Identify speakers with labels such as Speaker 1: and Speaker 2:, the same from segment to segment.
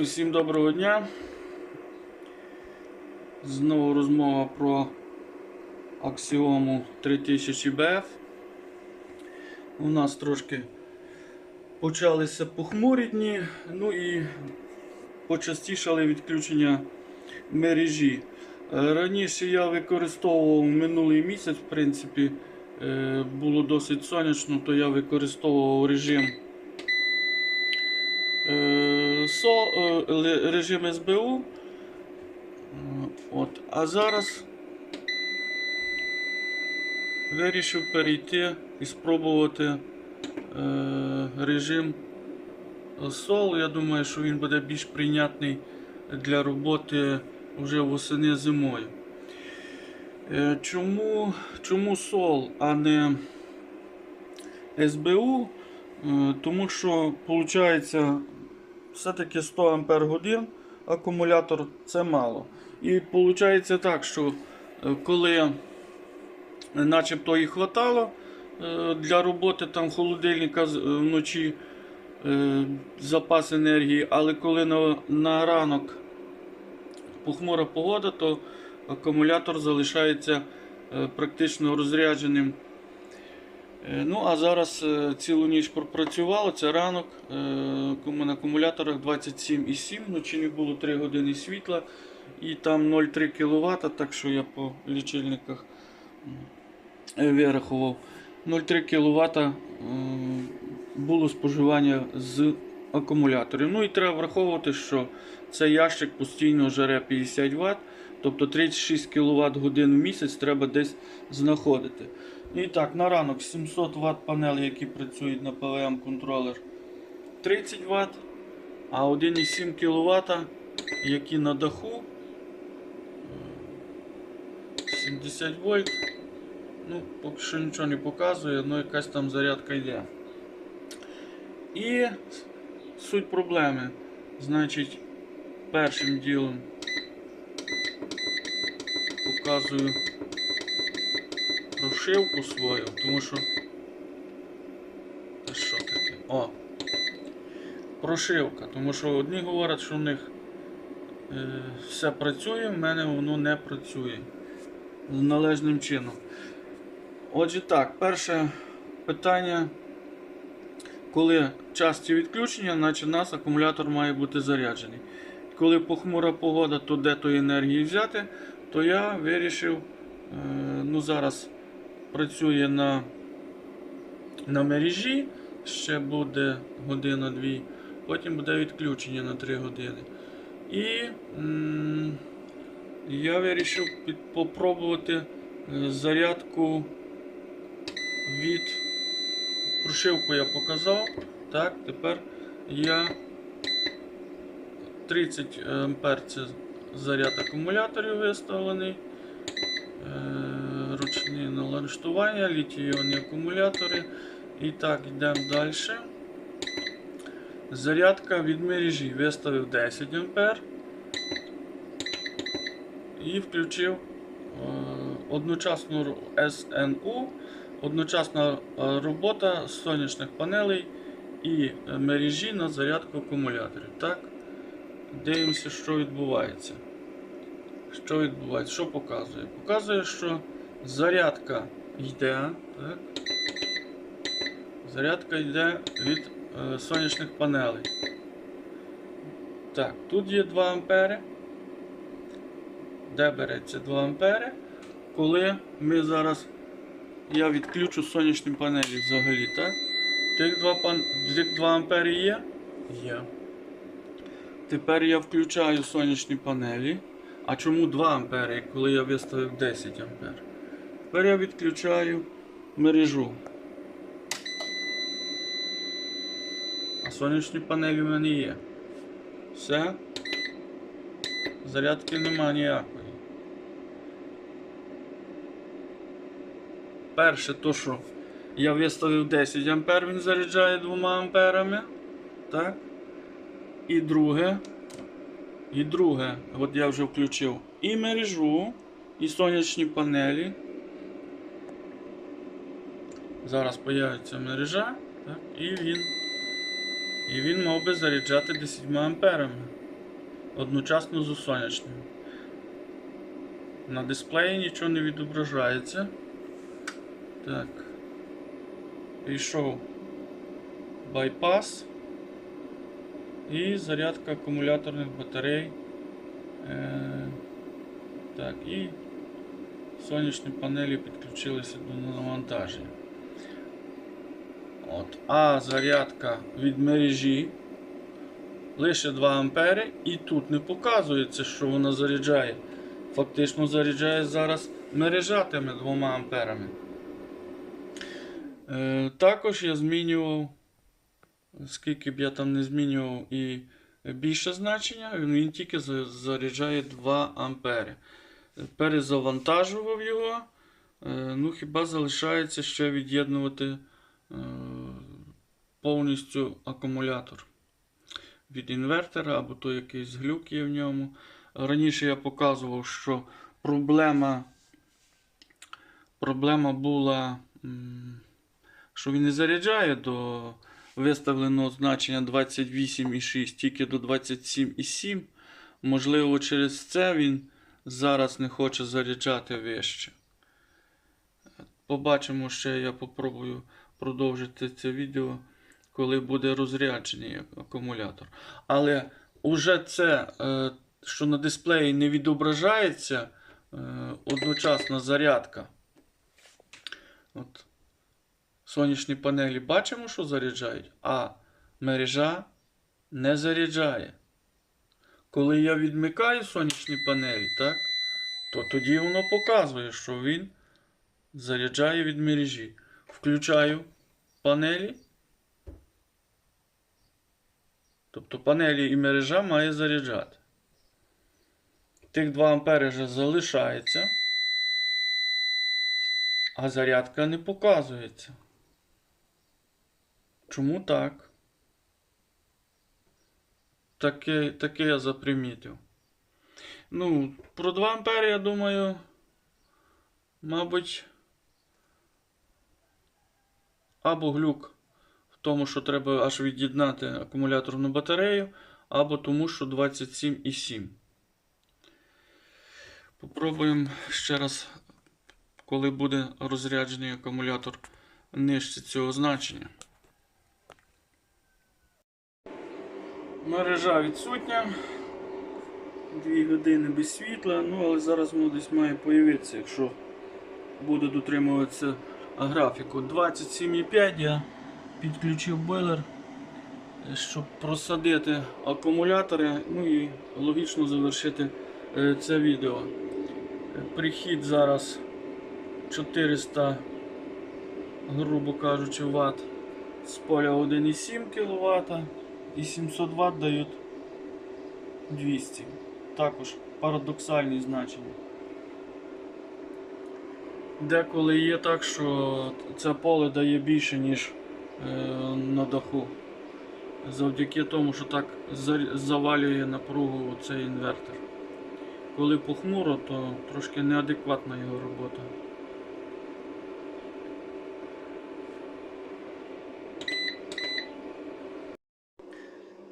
Speaker 1: Усім доброго дня. Знову розмова про аксіому 3000 BF. У нас трошки почалися похмурі дні, ну і почастішали відключення мережі. Раніше я використовував минулий місяць, в принципі, е, було досить сонячно, то я використовував режим со, е, режим СБУ. От. А зараз вирішив перейти і спробувати е, режим СОЛ. Я думаю, що він буде більш прийнятний для роботи вже восени зимою. Е, Чому, чому СОЛ, а не СБУ? Тому що виходить все-таки 100 Ампер акумулятор це мало. І виходить так, що е, коли начебто і хватало е, для роботи там холодильника е, вночі е, запас енергії, але коли на, на ранок похмура погода, то акумулятор залишається е, практично розрядженим. Е, Ну, а зараз е, цілу ніч пропрацювало, це ранок. е, На акумуляторах 27,7, вночі не було 3 години світла і там 0,3 кВт, так що я по лічильниках вирахував. 0,3 кВт було споживання з акумуляторів. Ну і треба враховувати, що цей ящик постійно жере 50 Вт, тобто 36 кВт годин в місяць треба десь знаходити. І так, на ранок 700 Вт панелі, які працюють на PWM контролер 30 Вт, а 1,7 кВт, які на даху е, 70 вольт. Ну, поки що нічого не показує, але якась там зарядка йде. І суть проблеми. Значить, першим ділом показую прошивку свою, тому що. Та що таке? О! Прошивка, тому що одні говорять, що в них е, все працює, в мене воно не працює належним чином. Отже, так, перше питання. Коли часті відключення, у нас акумулятор має бути заряджений. Коли похмура погода, то де тої енергії взяти, то я вирішив, е, ну зараз працює на, на мережі, ще буде година-дві, потім буде відключення на 3 години. І я вирішив попробувати е, зарядку від прошивку я показав. Так, тепер я 30 ампер це заряд акумуляторів виставлений. Е, налаштування, літій-іонні акумулятори. І так, йдемо далі. Зарядка від мережі виставив 10 ампер і включив е, одночасну СНУ, одночасна е, робота сонячних панелей і мережі на зарядку акумуляторів. Так, дивимося, що відбувається. Що відбувається? Що показує? Показує, що зарядка йде. Так? Зарядка йде від е, сонячних панелей. Так, тут є 2 ампери. Де береться 2 ампери? Коли ми зараз я відключу сонячні панелі взагалі, так? Тих 2, пан... тих 2 ампери є? Є. Тепер я включаю сонячні панелі. А чому 2 ампери, коли я виставив 10 ампер? Тепер я відключаю мережу. А сонячні панелі в мене є. Все. Зарядки нема ніякої. Перше, то що я виставив 10 ампер, він заряджає 2 амперами. Так. І друге. І друге, от я вже включив і мережу, і сонячні панелі. Зараз появиться мережа, так, і він. І він мав би заряджати 10 амперами. одночасно з сонячним. На дисплеї нічого не відображається. Так. Пішов байпас і зарядка акумуляторних батарей. Е, так, і сонячні панелі підключилися до навантаження. От. А зарядка від мережі лише 2 ампери і тут не показується, що вона заряджає. Фактично заряджає зараз мережа тими 2 амперами. Е, також я змінював, скільки б я там не змінював і більше значення, він тільки заряджає 2 ампери. Перезавантажував його. Е, ну, хіба залишається ще від'єднувати повністю акумулятор від інвертора або то якийсь глюк є в ньому. Раніше я показував, що проблема, проблема була, що він не заряджає до виставленого значення 28,6, тільки до 27,7. Можливо, через це він зараз не хоче заряджати вище. Побачимо ще, я попробую продовжити це відео, коли буде розряджений акумулятор. Але уже це, е, що на дисплеї не відображається е, одночасна зарядка. От. Сонячні панелі бачимо, що заряджають, а мережа не заряджає. Коли я відмикаю сонячні панелі, так, то тоді воно показує, що він заряджає від мережі. Включаю панелі. Тобто панелі і мережа має заряджати. Тих 2 ампери вже залишається, а зарядка не показується. Чому так? Таке, таке я запримітив. Ну, про 2 ампери, я думаю, мабуть, або глюк в тому, що треба аж від'єднати акумуляторну батарею, або тому, що 27,7. Попробуємо ще раз, коли буде розряджений акумулятор нижче цього значення. Мережа відсутня. Дві години без світла, ну але зараз воно десь має появитися, якщо буде дотримуватися графіку. 27,5 я підключив бойлер, щоб просадити акумулятори, ну і логічно завершити е, це відео. Прихід зараз 400, грубо кажучи, Вт з поля 1,7 кВт і 700 Вт дають 200. Також парадоксальні значення. Деколи є так, що це поле дає більше, ніж е, на даху. Завдяки тому, що так завалює напругу цей інвертор. Коли похмуро, то трошки неадекватна його робота.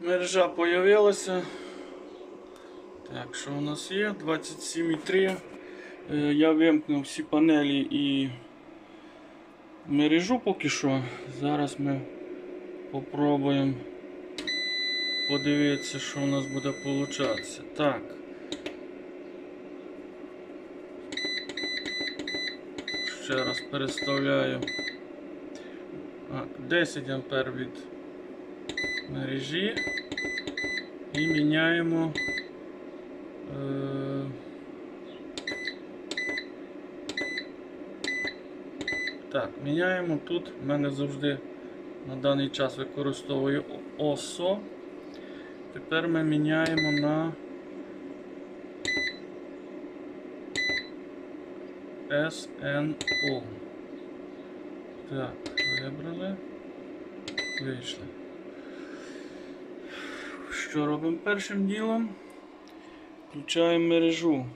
Speaker 1: Мережа появилася. Так, що у нас є? 27,3. Е, Я вимкнув всі панелі і мережу поки що. Зараз ми попробуємо подивитися, що у нас буде получатися. Так. Ще раз переставляю. 10 ампер від мережі і міняємо. Е, Так, міняємо тут. В мене завжди на даний час використовую ОСО. Тепер ми міняємо на SNO. Так, вибрали. Вийшли. Що робимо першим ділом? Включаємо мережу.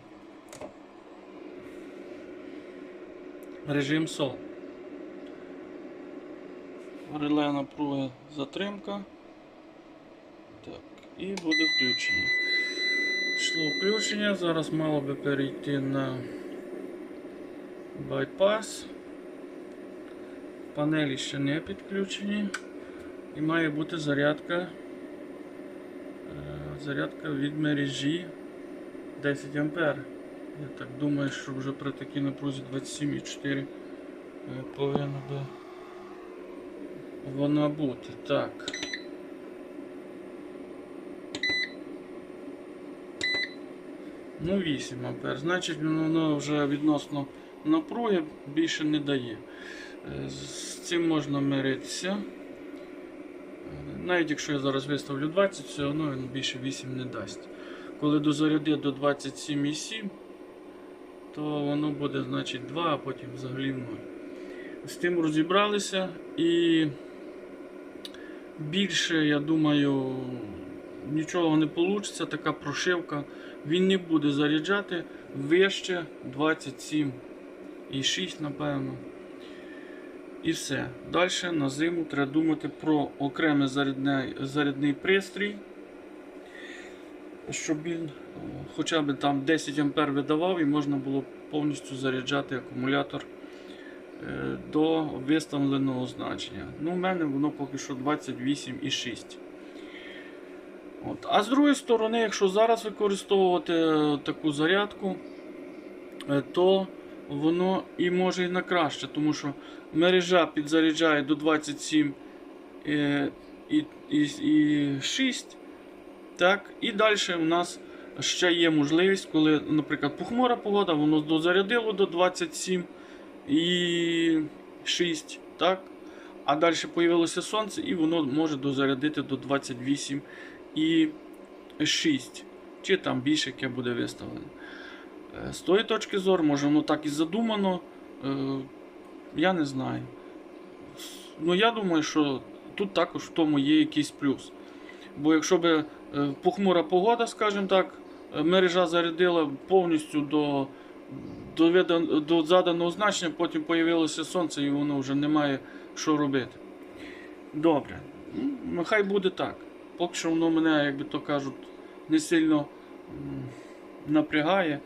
Speaker 1: Режим СО. Реле напруги затримка. Так, і буде включено. Пішло включення, зараз мало би перейти на байпас. Панелі ще не підключені. І має бути зарядка. е, Зарядка від мережі 10 А. Я так думаю, що вже при такій напрузі 27,4 е, повинна би вона бути. Так. Ну, 8 ампер. Значить, воно вже відносно напруги більше не дає. Е, З цим можна миритися. Навіть якщо я зараз виставлю 20, все одно він більше 8 не дасть. Коли дозаряди до 27,7, то воно буде значить 2, а потім взагалі 0. З тим розібралися і більше, я думаю, нічого не вийде, така прошивка. Він не буде заряджати вище 27,6, напевно. І все. Далі на зиму треба думати про окремий зарядний, зарядний пристрій, щоб він хоча б там 10 А видавав і можна було повністю заряджати акумулятор е, до виставленого значення. Ну, у мене воно поки що 28,6. От. А з другої сторони, якщо зараз використовувати е, таку зарядку, е, то воно і може і на краще, тому що мережа підзаряджає до 27 е, і, і, і 6. Так, і далі у нас ще є можливість, коли, наприклад, похмура погода, воно дозарядило до 27 і 6. Так? А далі з'явилося сонце, і воно може дозарядити до 28 і 6. Чи там більше яке буде виставлено. Е, З тої точки зору, може воно так і задумано. е, Я не знаю. Ну, я думаю, що тут також в тому є якийсь плюс. Бо якщо б е, похмура погода, скажімо так, мережа зарядила повністю до, до, заданого значення, потім з'явилося сонце і воно вже не має що робити. Добре. М, Нехай буде так. Поки що воно мене, як би то кажуть, не сильно напрягає.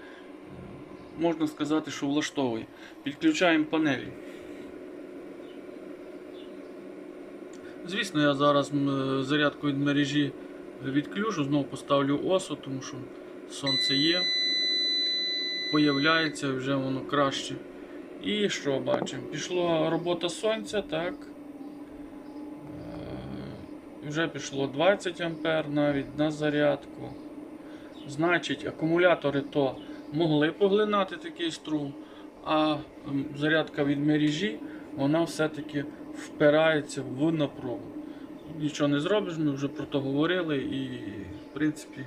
Speaker 1: Можна сказати, що влаштовує. Підключаємо панелі. Звісно, я зараз зарядку від мережі відключу, знову поставлю осу, тому що сонце є. Появляється вже воно краще. І що бачимо? Пішла робота сонця, так. Е, Вже пішло 20 А навіть на зарядку. Значить, акумулятори то могли поглинати такий струм, а зарядка від мережі вона все-таки впирається в напругу. Нічого не зробиш, ми вже про це говорили, і в принципі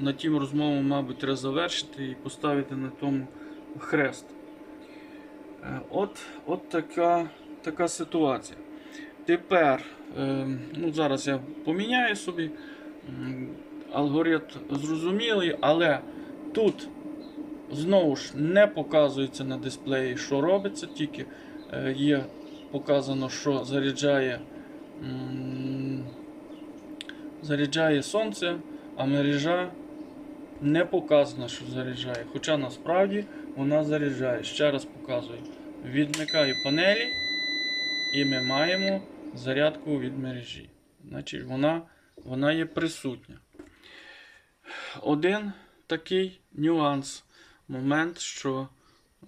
Speaker 1: на тім розмову, мабуть, треба завершити і поставити на тому хрест. Е, От, от така, така ситуація. Тепер, е, ну зараз я поміняю собі. Алгоритм зрозумілий, але тут знову ж не показується на дисплеї, що робиться, тільки е, є показано, що заряджає, заряджає сонце, а мережа не показано, що заряджає. Хоча насправді вона заряджає. Ще раз показую. Відмикаю панелі і ми маємо зарядку від мережі. Значить, вона, вона є присутня. Один такий нюанс, момент, що е,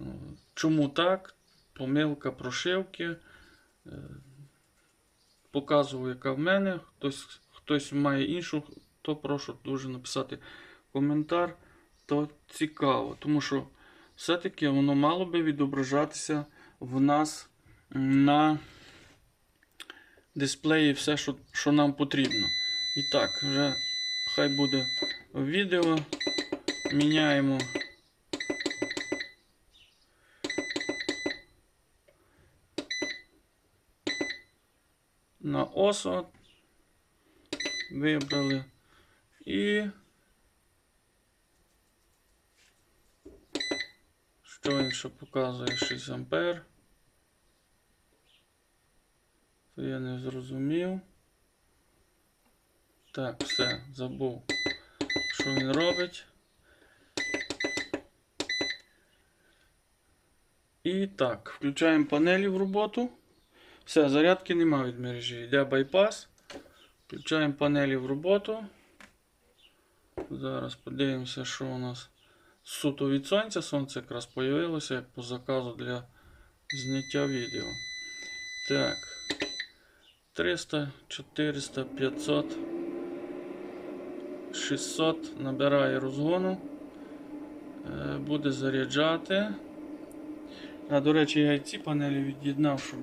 Speaker 1: чому так, помилка прошивки. Е, Показую, яка в мене. Хтось, хтось має іншу, то прошу дуже написати коментар. То цікаво, тому що все-таки воно мало би відображатися в нас на дисплеї все, що, що нам потрібно. І так, вже хай буде відео. Міняємо. На осо вибрали і Той, що показує 6 ампер. Це я не зрозумів. Так, все, забув, що він робить. І так, включаємо панелі в роботу. Все, зарядки нема від мережі. Йде байпас. Включаємо панелі в роботу. Зараз подивимося, що у нас суто від сонця. Сонце якраз появилося як по заказу для зняття відео. Так. 300, 400, 500, 600 набирає розгону. Е, Буде заряджати. А, до речі, я і ці панелі від'єднав, щоб,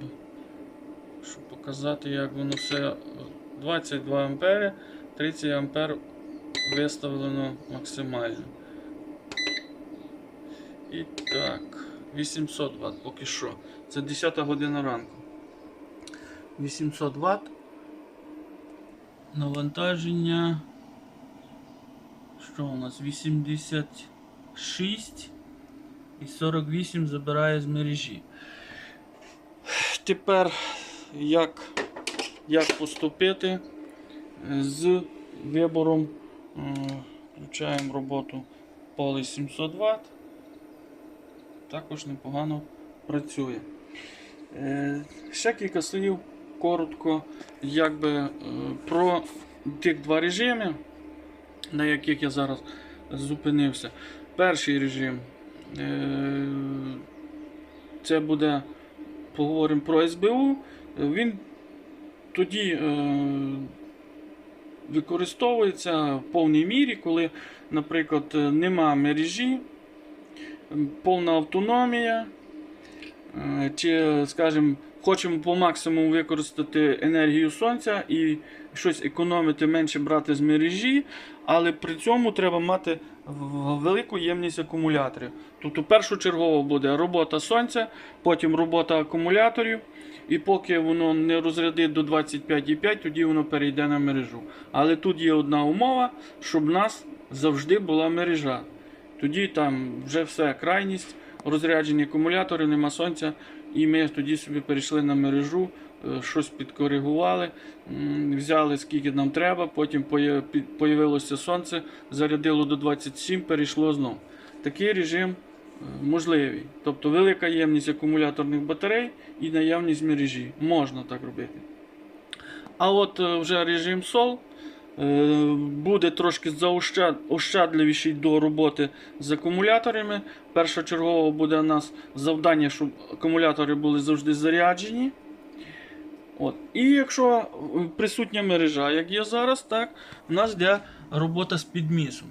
Speaker 1: щоб показати, як воно все. 22 ампери, 30 ампер виставлено максимально. І так, 800 Вт поки що. Це 10 година ранку. 800 Вт. Навантаження. Що у нас? 86 і 48 забирає з мережі. Тепер як, як поступити з вибором. Включаємо роботу поле 700 Вт. Також непогано працює. Е, Ще кілька слів коротко якби, е, про тих два режими, на яких я зараз зупинився. Перший режим е, це буде, поговоримо про СБУ. Він тоді використовується в повній мірі, коли, наприклад, нема мережі, повна автономія. Е, Чи, скажімо, хочемо по максимуму використати енергію сонця і щось економити, менше брати з мережі, але при цьому треба мати велику ємність акумуляторів. Тобто першочергово буде робота сонця, потім робота акумуляторів, і поки воно не розрядить до 25,5, тоді воно перейде на мережу. Але тут є одна умова, щоб в нас завжди була мережа. Тоді там вже все крайність, розряджені акумулятори, нема сонця, і ми тоді собі перейшли на мережу, е, щось підкоригували, взяли скільки нам треба, потім появилося сонце, зарядило до 27, перейшло знов. Такий режим е, можливий. Тобто велика ємність акумуляторних батарей і наявність мережі. Можна так робити. А от е, вже режим е, буде трошки заощад- ощадливіший до роботи з акумуляторами. Першочергово буде у нас завдання, щоб акумулятори були завжди заряджені. От. І якщо е, присутня мережа, як є зараз, так, у нас йде робота з підмісом.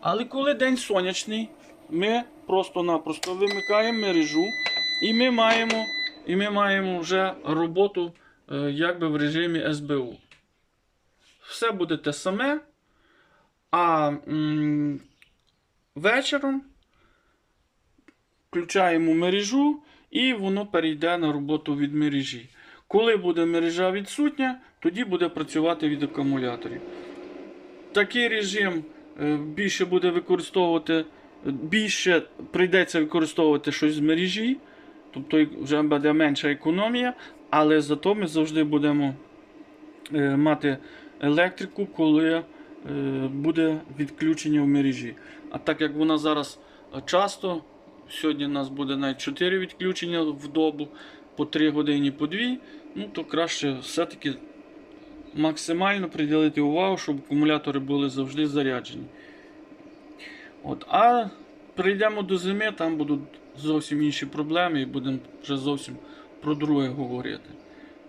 Speaker 1: Але коли день сонячний, ми просто-напросто вимикаємо мережу, і ми маємо, і ми маємо вже роботу е, якби в режимі СБУ. Все буде те саме. А м, вечором включаємо мережу і воно перейде на роботу від мережі. Коли буде мережа відсутня, тоді буде працювати від акумуляторів. Такий режим е, більше буде використовувати, більше прийдеться використовувати щось з мережі, тобто вже буде менша економія, але зато ми завжди будемо е, мати електрику, коли е, буде відключення в мережі. А так як вона зараз е, часто, сьогодні у нас буде навіть 4 відключення в добу, по 3 години, по 2, ну то краще все-таки максимально приділити увагу, щоб акумулятори були завжди заряджені. От, а прийдемо до зими, там будуть зовсім інші проблеми і будемо вже зовсім про друге говорити.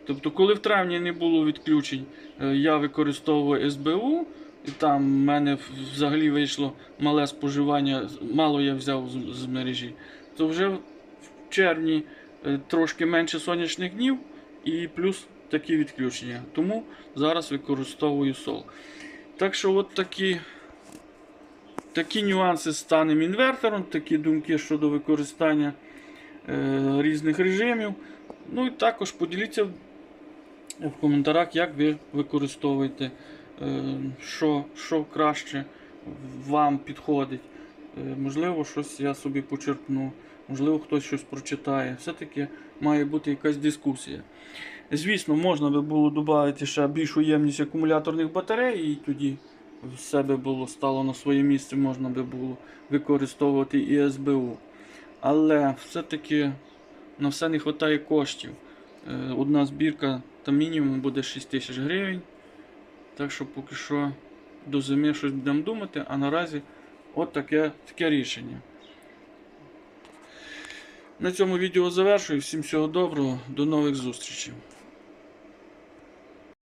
Speaker 1: Тобто, коли в травні не було відключень, е, я використовую СБУ, і там в мене взагалі вийшло мале споживання, мало я взяв з, з мережі, то вже в червні е, трошки менше сонячних днів і плюс такі відключення. Тому зараз використовую сол. Так що от такі, такі нюанси з даним інвертором, такі думки щодо використання е, різних режимів. Ну і також поділіться в коментарях, як ви використовуєте, е, що, що краще вам підходить. Е, Можливо, щось я собі почерпну, можливо, хтось щось прочитає. Все-таки має бути якась дискусія. Звісно, можна би було додати ще більшу ємність акумуляторних батарей, і тоді все би було стало на своє місце, можна би було використовувати і СБУ. Але все-таки на все не вистачає коштів. Е, Одна збірка там мінімум буде 6 тисяч гривень. Так що поки що до зими щось будемо думати, а наразі от таке, таке рішення. На цьому відео завершую. Всім всього доброго, до нових зустрічей.